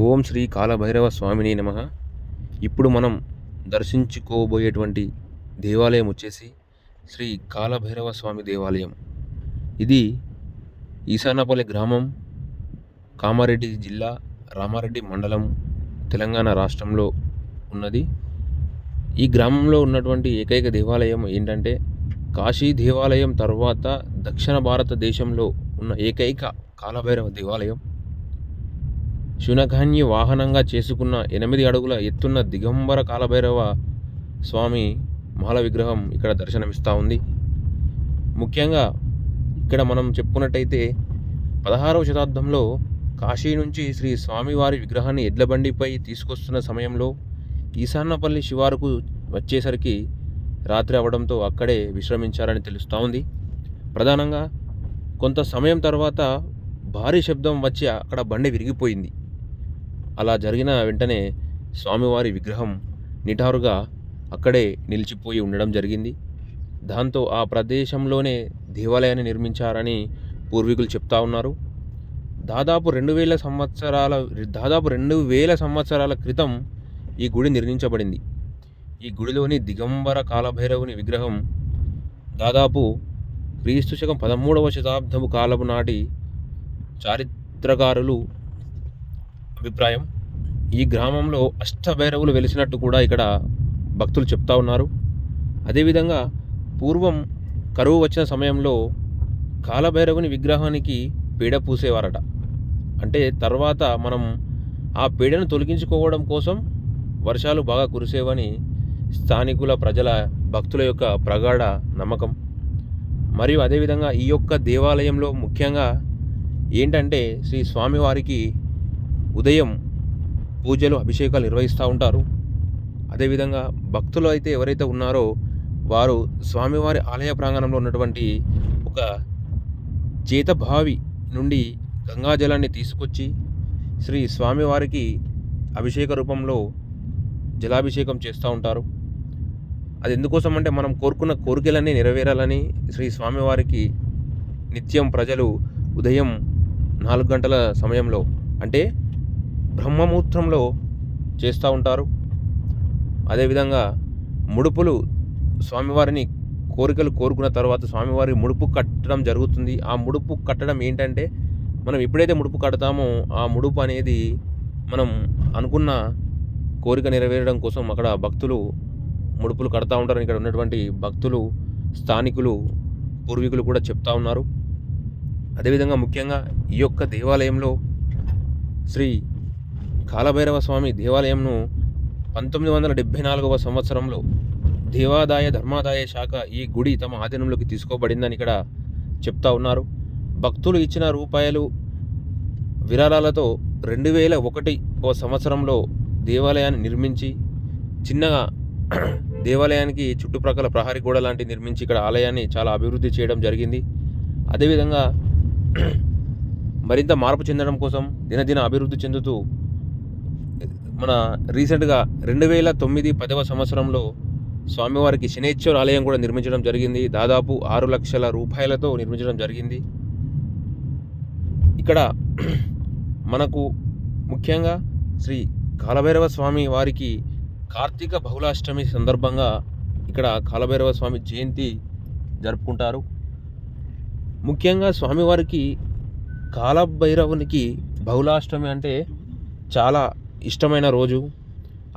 ఓం శ్రీ కాలభైరవ స్వామిని నమ. ఇప్పుడు మనం దర్శించుకోబోయేటువంటి దేవాలయం వచ్చేసి శ్రీ కాలభైరవ స్వామి దేవాలయం. ఇది ఈశానాపల్లి గ్రామం కామారెడ్డి జిల్లా రామారెడ్డి మండలం తెలంగాణ రాష్ట్రంలో ఉన్నది. ఈ గ్రామంలో ఉన్నటువంటి ఏకైక దేవాలయం ఏంటంటే కాశీ దేవాలయం తర్వాత దక్షిణ భారతదేశంలో ఉన్న ఏకైక కాలభైరవ దేవాలయం. శునకాన్ని వాహనంగా చేసుకున్న ఎనిమిది అడుగుల ఎత్తున్న దిగంబర కాలభైరవ స్వామి మహల విగ్రహం ఇక్కడ దర్శనమిస్తూ ఉంది. ముఖ్యంగా ఇక్కడ మనం చెప్పుకున్నట్టయితే పదహారవ శతాబ్దంలో కాశీ నుంచి శ్రీ స్వామివారి విగ్రహాన్ని ఎడ్ల బండిపై తీసుకొస్తున్న సమయంలో ఈశాన్యపల్లి శివారుకు వచ్చేసరికి రాత్రి అవడంతో అక్కడే విశ్రమించారని తెలుస్తూ ఉంది. ప్రధానంగా కొంత సమయం తర్వాత భారీ శబ్దం వచ్చి అక్కడ బండి విరిగిపోయింది. అలా జరిగిన వెంటనే స్వామివారి విగ్రహం నిటారుగా అక్కడే నిలిచిపోయి ఉండడం జరిగింది. దాంతో ఆ ప్రదేశంలోనే దేవాలయాన్ని నిర్మించారని పూర్వీకులు చెప్తా ఉన్నారు. దాదాపు రెండు వేల సంవత్సరాల దాదాపు రెండు వేల సంవత్సరాల క్రితం ఈ గుడి నిర్మించబడింది. ఈ గుడిలోని దిగంబర కాలభైరవుని విగ్రహం దాదాపు క్రీస్తు శకం పదమూడవ శతాబ్దపు కాలపు నాటి చారిత్రకారులు అభిప్రాయం. ఈ గ్రామంలో అష్టభైరవులు వెలిసినట్టు కూడా ఇక్కడ భక్తులు చెప్తా ఉన్నారు. అదేవిధంగా పూర్వం కరువు వచ్చిన సమయంలో కాలభైరవుని విగ్రహానికి పీడ పూసేవారట. అంటే తర్వాత మనం ఆ పీడను తొలగించుకోవడం కోసం వర్షాలు బాగా కురిసేవని స్థానికుల ప్రజల భక్తుల యొక్క ప్రగాఢ నమ్మకం. మరియు అదేవిధంగా ఈ యొక్క దేవాలయంలో ముఖ్యంగా ఏంటంటే శ్రీ స్వామివారికి ఉదయం పూజలు అభిషేకాలు నిర్వహిస్తూ ఉంటారు. అదేవిధంగా భక్తులు అయితే ఎవరైతే ఉన్నారో వారు స్వామివారి ఆలయ ప్రాంగణంలో ఉన్నటువంటి ఒక చేతభావి నుండి గంగాజలాన్ని తీసుకొచ్చి శ్రీ స్వామివారికి అభిషేక రూపంలో జలాభిషేకం చేస్తూ ఉంటారు. అది ఎందుకోసం అంటే మనం కోరుకున్న కోరికలన్నీ నెరవేరాలని శ్రీ స్వామివారికి నిత్యం ప్రజలు ఉదయం నాలుగు గంటల సమయంలో అంటే బ్రహ్మముహూర్తంలో చేస్తూ ఉంటారు. అదేవిధంగా ముడుపులు స్వామివారిని కోరికలు కోరుకున్న తర్వాత స్వామివారి ముడుపు కట్టడం జరుగుతుంది. ఆ ముడుపు కట్టడం ఏంటంటే మనం ఎప్పుడైతే ముడుపు కడతామో ఆ ముడుపు అనేది మనం అనుకున్న కోరిక నెరవేరడం కోసం అక్కడ భక్తులు ముడుపులు కడతా ఉంటారని ఇక్కడ ఉన్నటువంటి భక్తులు స్థానికులు పూర్వీకులు కూడా చెప్తా ఉన్నారు. అదేవిధంగా ముఖ్యంగా ఈ యొక్క దేవాలయంలో శ్రీ కాలభైరవ స్వామి దేవాలయంను పంతొమ్మిది వందల డెబ్భై నాలుగవ సంవత్సరంలో దేవాదాయ ధర్మాదాయ శాఖ ఈ గుడి తమ ఆధీనంలోకి తీసుకోబడిందని ఇక్కడ చెప్తా ఉన్నారు. భక్తులు ఇచ్చిన రూపాయలు విరాళాలతో రెండు వేల ఒకటి ఓ సంవత్సరంలో దేవాలయాన్ని నిర్మించి చిన్నగా దేవాలయానికి చుట్టుప్రక్కల ప్రహరీ గోడ లాంటి నిర్మించి ఇక్కడ ఆలయాన్ని చాలా అభివృద్ధి చేయడం జరిగింది. అదేవిధంగా మరింత మార్పు చెందడం కోసం దినదిన అభివృద్ధి చెందుతూ మన రీసెంట్గా రెండు వేల తొమ్మిది పదవ సంవత్సరంలో స్వామివారికి శనేశ్వర ఆలయం కూడా నిర్మించడం జరిగింది. దాదాపు ఆరు లక్షల రూపాయలతో నిర్మించడం జరిగింది. ఇక్కడ మనకు ముఖ్యంగా శ్రీ కాలభైరవ స్వామి వారికి కార్తీక బహుళాష్టమి సందర్భంగా ఇక్కడ కాలభైరవ స్వామి జయంతి జరుపుకుంటారు. ముఖ్యంగా స్వామివారికి కాలభైరవునికి బహుళాష్టమి అంటే చాలా ఇష్టమైన రోజు.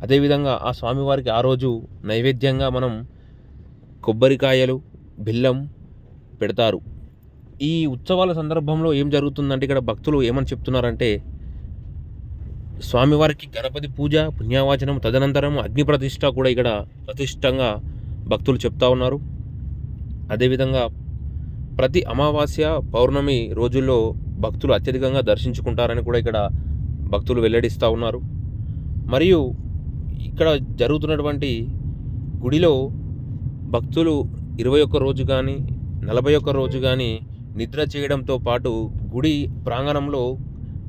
అదేవిధంగా ఆ స్వామివారికి ఆ రోజు నైవేద్యంగా మనం కొబ్బరికాయలు బెల్లం పెడతారు. ఈ ఉత్సవాల సందర్భంలో ఏం జరుగుతుందంటే ఇక్కడ భక్తులు ఏమని చెప్తున్నారంటే స్వామివారికి గణపతి పూజ పుణ్యావాచనం తదనంతరం అగ్ని ప్రతిష్ట కూడా ఇక్కడ ప్రతిష్టంగా భక్తులు చెప్తా ఉన్నారు. అదేవిధంగా ప్రతి అమావాస్య పౌర్ణమి రోజుల్లో భక్తులు అత్యధికంగా దర్శించుకుంటారని కూడా ఇక్కడ భక్తులు వెల్లడిస్తూ ఉన్నారు. మరియు ఇక్కడ జరుగుతున్నటువంటి గుడిలో భక్తులు ఇరవై ఒక్క రోజు కానీ నలభై ఒక్క రోజు కానీ నిద్ర చేయడంతో పాటు గుడి ప్రాంగణంలో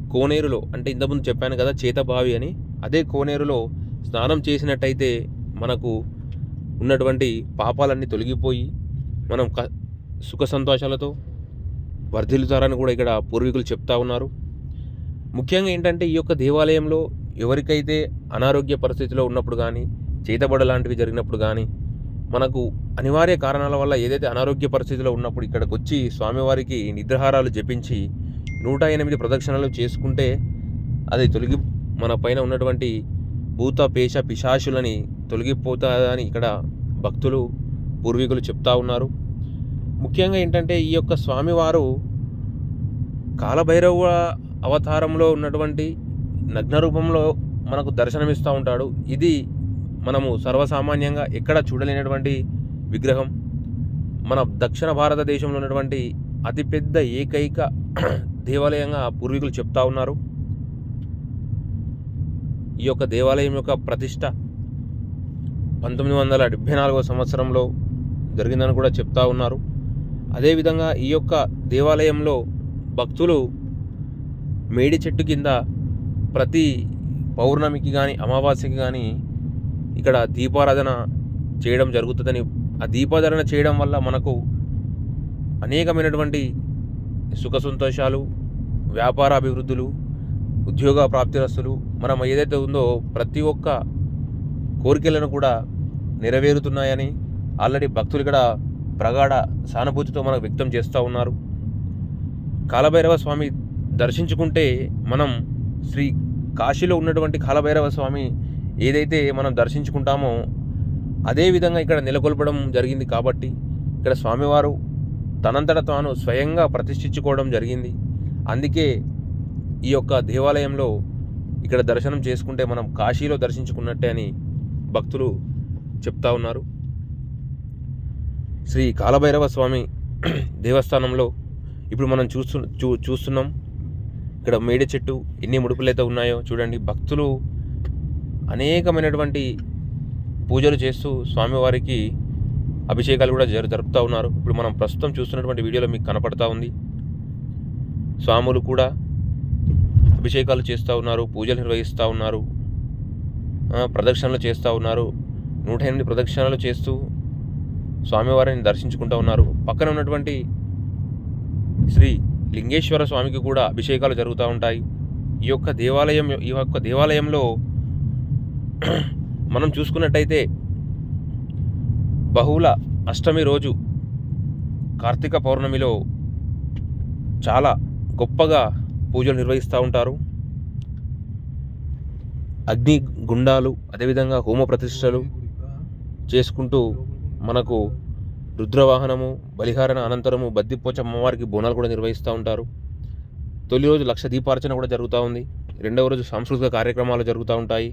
కోనేరులో అంటే ఇంతకుముందు చెప్పాను కదా చేతబావి అని అదే కోనేరులో స్నానం చేసినట్టయితే మనకు ఉన్నటువంటి పాపాలన్నీ తొలగిపోయి మనం క సుఖ సంతోషాలతో వర్ధిల్లుతారని కూడా ఇక్కడ పూర్వీకులు చెప్తా ఉన్నారు. ముఖ్యంగా ఏంటంటే ఈ యొక్క దేవాలయంలో ఎవరికైతే అనారోగ్య పరిస్థితిలో ఉన్నప్పుడు కానీ చేతబడ లాంటివి జరిగినప్పుడు కానీ మనకు అనివార్య కారణాల వల్ల ఏదైతే అనారోగ్య పరిస్థితిలో ఉన్నప్పుడు ఇక్కడికి వచ్చి స్వామివారికి నిద్రహారాలు జపించి నూట ఎనిమిది ప్రదక్షిణలు చేసుకుంటే అది తొలగి మన పైన ఉన్నటువంటి భూత పేష పిశాచులని తొలగిపోతాదని ఇక్కడ భక్తులు పూర్వీకులు చెప్తా ఉన్నారు. ముఖ్యంగా ఏంటంటే ఈ యొక్క స్వామివారు కాలభైరవ అవతారంలో ఉన్నటువంటి నగ్న రూపంలో మనకు దర్శనమిస్తూ ఉంటాడు. ఇది మనము సర్వసామాన్యంగా ఎక్కడ చూడలేనటువంటి విగ్రహం. మన దక్షిణ భారతదేశంలో ఉన్నటువంటి అతిపెద్ద ఏకైక దేవాలయంగా పూర్వీకులు చెప్తా ఉన్నారు. ఈ యొక్క దేవాలయం యొక్క ప్రతిష్ట పంతొమ్మిది వందల డెబ్భై నాలుగవ సంవత్సరంలో జరిగిందని కూడా చెప్తా ఉన్నారు. అదేవిధంగా ఈ యొక్క దేవాలయంలో భక్తులు మేడి చెట్టు కింద ప్రతి పౌర్ణమికి కానీ అమావాస్యకి కానీ ఇక్కడ దీపారాధన చేయడం జరుగుతుందని ఆ దీపారాధన చేయడం వల్ల మనకు అనేకమైనటువంటి సుఖ సంతోషాలు వ్యాపార అభివృద్ధులు ఉద్యోగ ప్రాప్తిరస్తులు మనం ఏదైతే ఉందో ప్రతి ఒక్క కోరికలను కూడా నెరవేరుతున్నాయని ఆల్రెడీ భక్తులు ఇక్కడ ప్రగాఢ సానుభూతితో మనకు వ్యక్తం చేస్తూ ఉన్నారు. కాలభైరవ స్వామి దర్శించుకుంటే మనం శ్రీ కాశీలో ఉన్నటువంటి కాలభైరవ స్వామి ఏదైతే మనం దర్శించుకుంటామో అదే విధంగా ఇక్కడ నెలకొల్పడం జరిగింది కాబట్టి ఇక్కడ స్వామివారు తనంతట తాను స్వయంగా ప్రతిష్ఠించుకోవడం జరిగింది. అందుకే ఈ యొక్క దేవాలయంలో ఇక్కడ దర్శనం చేసుకుంటే మనం కాశీలో దర్శించుకున్నట్టే అని భక్తులు చెప్తా ఉన్నారు. శ్రీ కాలభైరవ స్వామి దేవస్థానంలో ఇప్పుడు మనం చూస్తు చూ చూస్తున్నాం. ఇక్కడ మేడి చెట్టు ఎన్ని ముడుపులు అయితే ఉన్నాయో చూడండి. భక్తులు అనేకమైనటువంటి పూజలు చేస్తూ స్వామివారికి అభిషేకాలు కూడా జరు జరుపుతూ ఉన్నారు. ఇప్పుడు మనం ప్రస్తుతం చూస్తున్నటువంటి వీడియోలో మీకు కనపడతా ఉంది. స్వాములు కూడా అభిషేకాలు చేస్తూ ఉన్నారు పూజలు నిర్వహిస్తూ ఉన్నారు ప్రదక్షిణలు చేస్తూ ఉన్నారు. నూట ఎనిమిది ప్రదక్షిణలు చేస్తూ స్వామివారిని దర్శించుకుంటూ ఉన్నారు. పక్కన ఉన్నటువంటి శ్రీ లింగేశ్వర స్వామికి కూడా అభిషేకాలు జరుగుతూ ఉంటాయి. ఈ యొక్క దేవాలయం ఈ యొక్క దేవాలయంలో మనం చూసుకున్నట్టయితే బహుళ అష్టమి రోజు కార్తీక పౌర్ణమిలో చాలా గొప్పగా పూజలు నిర్వహిస్తూ ఉంటారు. అగ్ని గుండాలు అదేవిధంగా హోమ ప్రతిష్టలు చేసుకుంటూ మనకు రుద్రవాహనము బలిహారణ అనంతరము బద్దిపోచ అమ్మవారికి బోనాలు కూడా నిర్వహిస్తూ ఉంటారు. తొలి రోజు లక్ష దీపార్చన కూడా జరుగుతూ ఉంది. రెండవ రోజు సాంస్కృతిక కార్యక్రమాలు జరుగుతూ ఉంటాయి.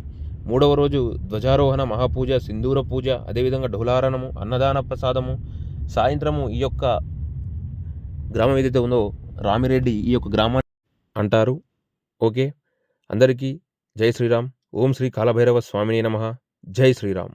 మూడవ రోజు ధ్వజారోహణ మహాపూజ సింధూర పూజ అదేవిధంగా ఢోలారణము అన్నదాన ప్రసాదము. సాయంత్రము ఈ యొక్క గ్రామం ఏదైతే ఉందో రామిరెడ్డి ఈ యొక్క గ్రామాన్ని అంటారు. ఓకే. అందరికీ జై శ్రీరామ్. ఓం శ్రీ కాలభైరవ స్వామిని నమ. జై శ్రీరామ్.